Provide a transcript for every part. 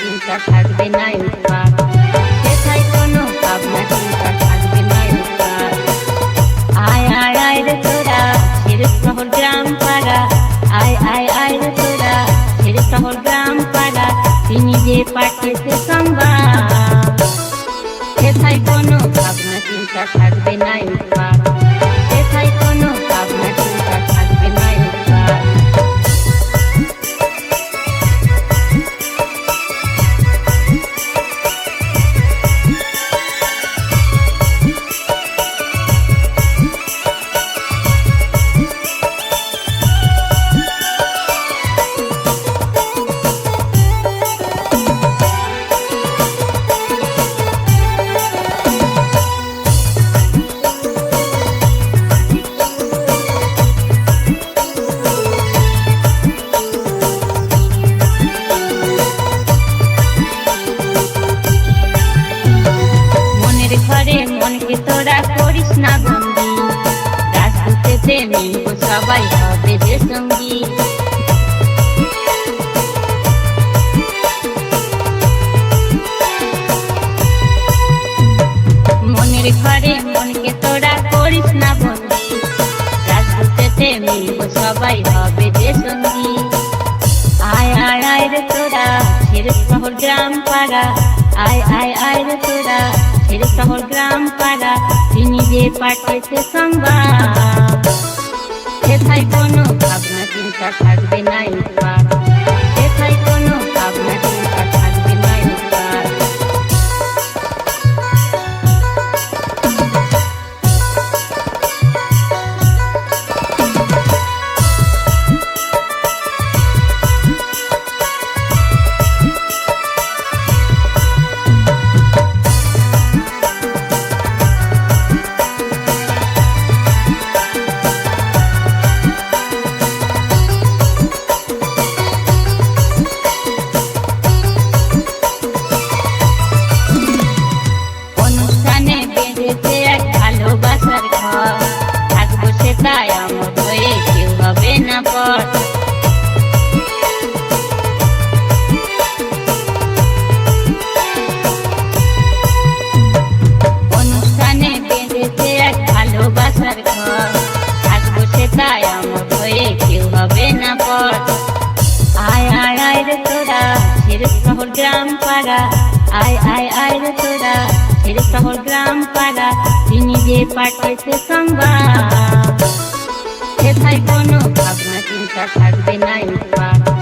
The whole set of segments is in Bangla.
চিন্তা থাকবে না উৎপাদ সেথায় কোনো ভাবনা চিন্তা থাকবে না উৎপাদ আয় পাড়া। তিনি যে পাঠিয়েছে সংবাদ। সেথায় কোনো ভাবনা চিন্তা থাকবে রাজপুতেতে মিলব সবাই হবে যে সঙ্গী। মনের ঘরে মনকে তোরা করিস না বন্দি রাজপুতেতে মিলব সবাই হবে যে সঙ্গী। আয় আয় আয় রে তোরা, ছেড়ে শহর, গ্রাম, পাড়া। আয় আয় আয় রে তোরা, ছেড়ে শহর, গ্রাম, পাড়া। তিনি যে পাঠিয়েছে সংবাদ। সেথায় কোনো ভাবনা চিন্তা থাকবে না উৎপাদ ছেড়ে শহর গ্রাম পাড়া। আয় আয় আয় রে তোরা, ছেড়ে শহর গ্রাম পাড়া। তিনি যে পাঠিয়েছে সংবাদ। সেথায় কোনো ভাবনা, চিন্তা থাকবে না উৎপাদ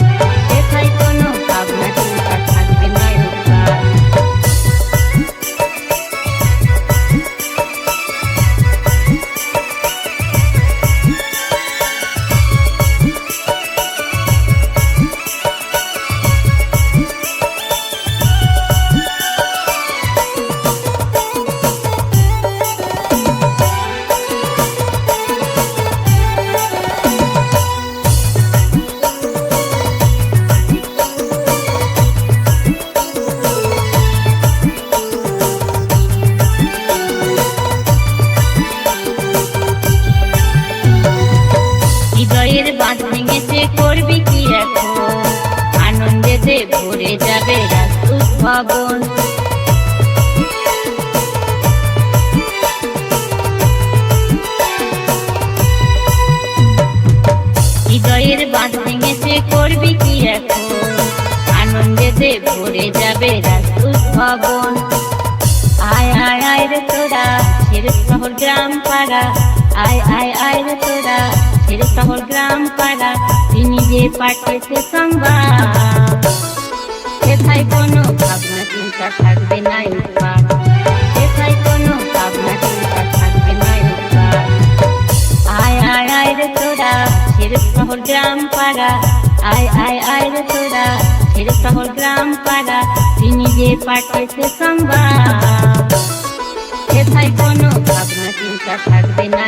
এখন আনন্দেতে ভরে যাবে ভবন হৃদয়ের বাঁধ ভেঙেছে করবি কি এখন? আনন্দেতে ভরে যাবে রাজপুত ভবন আয় আয় আয় রে তোরা ছেড়ে শহর গ্রাম পাড়া আয় আয় আয় রে তোরা ছেড়ে শহর গ্রাম পাড়া, তিনি যে পাঠিয়েছে সংবাদ। সেথায় কোনো ভাবনা, চিন্তা থাকবে না উৎপাদ সেথায় কোনো ভাবনা, চিন্তা থাকবে না উৎপাদ আয় আয় আয় রে তোরা, ছেড়ে শহর গ্রাম পাড়া। আয় আয় আয় রে তোরা, ছেড়ে শহর গ্রাম পাড়া, তিনি যে পাঠিয়েছে সংবাদ। সেথায় কোনো ভাবনা, চিন্তা থাকবে না